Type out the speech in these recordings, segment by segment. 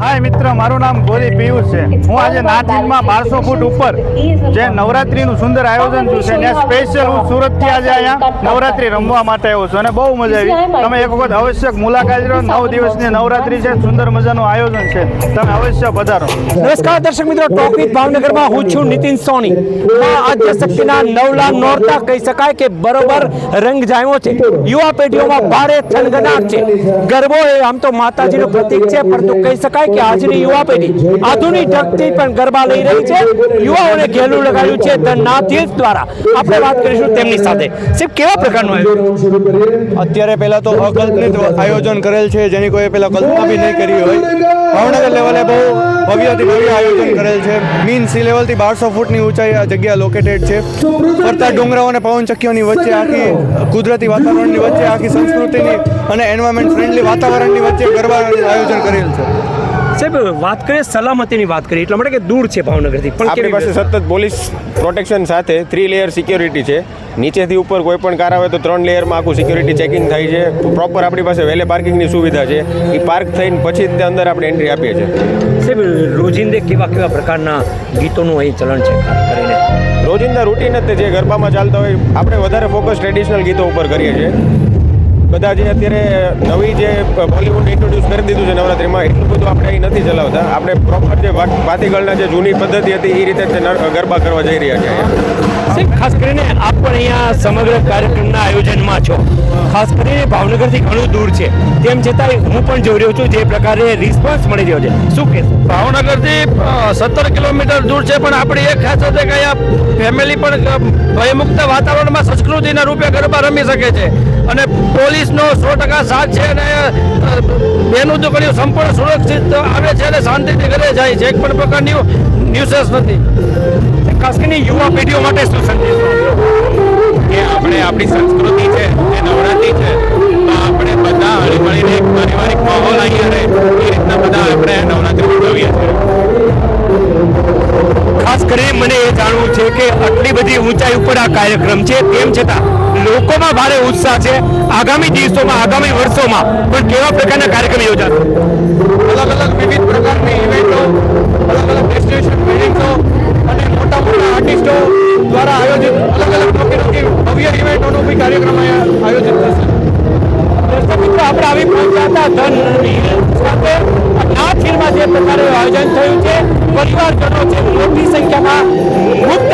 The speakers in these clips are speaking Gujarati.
હાય મિત્ર, મારું નામ ગોરી પિયુષ છે. હું આજે નાથીમાં બારસો ફૂટ ઉપર જે નવરાત્રીનું સુંદર આયોજન થયું છે ત્યાં સ્પેશિયલ હું સુરતથી આજે અહીંયા નવરાત્રી રમવા માટે આવ્યો છું અને બહુ મજા આવી. તમે એક વખત આવશ્યક મુલાકાત લો. નવ દિવસની નવરાત્રી છે, સુંદર મજાનું આયોજન છે. તમે અવશ્ય પધારો. નમસ્કાર દર્શક મિત્રો ટોપિક ભાવનગરમાં હું છું નીતિન સોની. આદ્ય શક્તિના નવલા નોરતા કહી શકાય કે બરોબર રંગ જામ્યો છે. યુવા પેઢીઓમાં ભારે થનગનાટ છે. ગરબો એ આમ તો માતાજીનું પ્રતીક છે, પરંતુ કહી શકાય કે આજની યુવા પેઢી આધુનિક ઢગથી પણ ગરબા લઈ રહી છે. યુવાઓને ઘેલું લગાડ્યું છે ધ નાથિલ્સ દ્વારા. આપણે વાત કરીશું તેમની સાથે. સાહેબ કેવા પ્રકારનું આયોજન? અત્યારે પહેલા તો અકલ્પનિત આયોજન કરેલ છે જેની કોઈ પહેલા કલ્પના બી નહીં કરી હોય. ભાવનગર લેવલે બહુ ભવ્યથી ભવ્ય આયોજન કરેલ છે. મીન સી લેવલથી બારસો ફૂટની ઊંચાઈ આ જગ્યા લોકેટેડ છે. ફરતા ડુંગરાઓ અને પવનચક્કીઓની વચ્ચે આખી કુદરતી વાતાવરણની વચ્ચે આખી સંસ્કૃતિની અને એન્વાયરમેન્ટ ફ્રેન્ડલી વાતાવરણની વચ્ચે ગરબાનું આયોજન કરેલ છે. સાહેબ વાત કરીએ સલામતીની વાત કરીએ એટલા માટે કે દૂર છે ભાવનગરથી. પણ આપણી પાસે સતત પોલીસ પ્રોટેક્શન સાથે થ્રી લેયર સિક્યોરિટી છે. નીચેથી ઉપર કોઈ પણ કાર આવે તો ત્રણ લેયરમાં આખું સિક્યોરિટી ચેકિંગ થાય છે. પ્રોપર આપણી પાસે વેલે પાર્કિંગની સુવિધા છે. એ પાર્ક થઈને પછી જ તે અંદર આપણે એન્ટ્રી આપીએ છીએ. સાહેબ રોજિંદે કેવા કેવા પ્રકારના ગીતોનું અહીં ચલણ છે ખાસ કરીને? રોજિંદા રૂટીન જ તે જે ગરબામાં ચાલતા હોય આપણે વધારે ફોકસ ટ્રેડિશનલ ગીતો ઉપર કરીએ છીએ. બધા જે અત્યારે નવી જે બોલિવૂડ ઇન્ટ્રોડ્યુસ કરી દીધું છે નવરાત્રિમાં એટલું બધું આપણે અહીં નથી ચલાવતા. આપણે પ્રોપર જે વાતીગળના જે જૂની પદ્ધતિ હતી એ રીતે જ ગરબા કરવા જઈ રહ્યા છે ખાસ કરીને આપ પણ અહીંયા સમગ્ર કાર્યક્રમના આયોજનમાં છો. ખાસ કરીને ભાવનગરથી ઘણું દૂર છે. તેમ છતાં હું પણ જોઈ રહ્યો છું જે પ્રકારે રિસ્પોન્સ મળી રહ્યો છે. શું કે ભાવનગરથી સત્તર કિલોમીટર દૂર છે પણ આપણી એક ખાસ છે કે અહીંયા ફેમિલી પણ ભયમુક્ત વાતાવરણમાં સંસ્કૃતિના રૂપે ગરબા રમી શકે છે. અને પોલીસનો સો ટકા સાથ છે અને બેનું બેનું દુકડીઓ સંપૂર્ણ સુરક્ષિત આવે છે અને શાંતિથી ઘરે જાય છે. એક પણ પ્રકારની ન્યુસેસ નથી. ખાસ કરીને યુવા પેઢીઓ માટે શું સંદેશ? કે આપણે આપણી સંસ્કૃતિ છે એ નવરાત્રી છે તો આપણે બધા હળીમળીને એક પારિવારિક માહોલ અહીંયા રહે. એ રીતના બધા આપણે નવરાત્રી ઉજવીએ છીએ. ખાસ કરીને મને એ જાણવું છે કે આટલી બધી ઊંચાઈ ઉપર આ કાર્યક્રમ છે તેમ છતાં લોકોમાં ભારે ઉત્સાહ છે. આગામી દિવસોમાં, આગામી વર્ષોમાં પણ કેવા પ્રકારના કાર્યક્રમ યોજાશે? અલગ અલગ વિવિધ પ્રકારની ઇવેન્ટો અલગ અલગ ડેસ્ટિનેશન વેડિંગો અને મોટા મોટા આર્ટિસ્ટો દ્વારા આયોજિત અલગ અલગ નોકી ભવ્ય ઇવેન્ટોનો બી કાર્યક્રમ આયોજિત થશે. દર્શક મિત્રો, આપણે આવી પહોંચ્યા હતા ધન સાથે. નાથ ખીરમાં જે પ્રકારનું આયોજન થયું છે, પરિવારજનો છે, મોટી સંખ્યામાં મુક્ત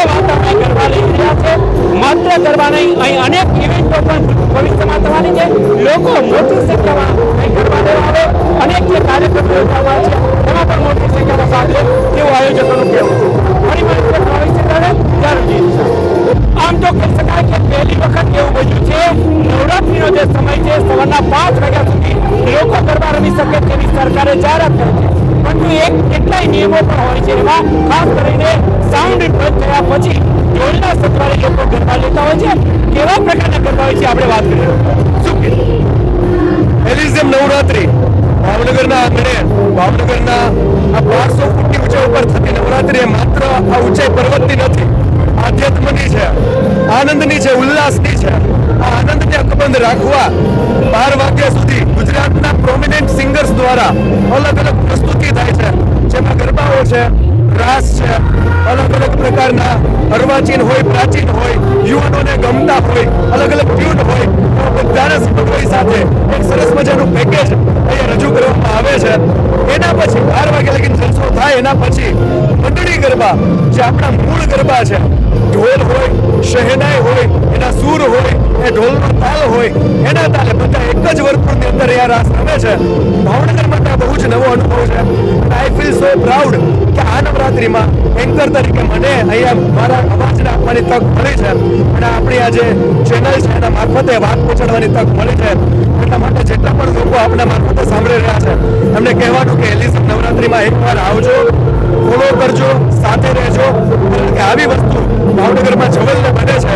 થવાની છે. લોકો મોટી સંખ્યામાં ગરબા લેવા આવે. અનેક જે કાર્યક્રમો યોજવામાં છે, એમાં પણ મોટી સંખ્યામાં ભાગ લે. તેવું આયોજકોનું કહેવું છે. ફરી ચિંતાને જાણવી આમ તો કહી શકાય કે પહેલી વખત એવું બન્યું છે. નવરાત્રીનો જે સમય છે, સવારના પાંચ વાગ્યા સુધી લોકો ગરબા રમી શકે તેવી સરકારે જાહેરાત કરી છે. પરંતુ એક કેટલાય નિયમો પણ હોય છે. એમાં ખાસ કરીને સાઉન્ડ બંધ થયા પછી ઢોલના સથવારે લોકો ગરબા લેતા હોય છે? કેવા પ્રકારના ગરબા હોય છે? આપણે વાત કરીએ. શું કે? એલિઝમ નવરાત્રી. ભાવનગરના આંગણે, ભાવનગરના આ બારસો ફૂટની ઊંચાઈ ઉપર થતી નવરાત્રી એ માત્ર આ ઊંચાઈ પર્વતની નથી. આધ્યાત્મની છે, આનંદની છે, ઉલ્લાસની છે. આ આનંદને અકબંધ રાખવા બાર વાગ્યા સુધી ગુજરાતના પ્રોમિનેન્ટ સિંગર્સ દ્વારા અલગ અલગ પ્રસ્તુતિ થાય છે. જેમાં ગરબાઓ છે રાસ છે. અલગ અલગ પ્રકારના અર્વાચીન હોય, પ્રાચીન હોય, યુવાનોને ગમતા હોય, અલગ અલગ ટ્યુન હોય. એવા બધાના સમન્વય સાથે એક સરસ મજાનું પેકેજ અહીંયા રજૂ કરવામાં આવે છે. એના પછી બાર વાગ્યા લગીન જલસો થાય, એના પછી મંડળી ગરબા, જે આપણા મૂળ ગરબા છે. ઢોલ હોય, શહેનાઈ હોય એના સૂર હોય, એ ઢોલનો તાલ હોય, એના તાલે બધા એક જ વર્તુળની અંદર અહીંયા રાસ રમે છે. ભાવનગર માટે આ બહુ જ નવો અનુભવ છે. આઈ ફીલ સો પ્રાઉડ કે આ નવરાત્રિમાં એન્કર તરીકે મને અહીંયા મારા અવાજને આપવાની તક મળી છે. અને આપણી આ જે ચેનલ છે, એના મારફતે વાત પહોંચાડવાની તક મળી છે. એટલા માટે જેટલા પણ લોકો આપણા મારફતે સાંભળી રહ્યા છે, એમને કહેવાનું કે એલિસ નવરાત્રિમાં એકવાર આવજો ફોલો કરજો, સાથે રહેજો કે આવી વસ્તુ ભાવનગરમાં જવલને બને છે.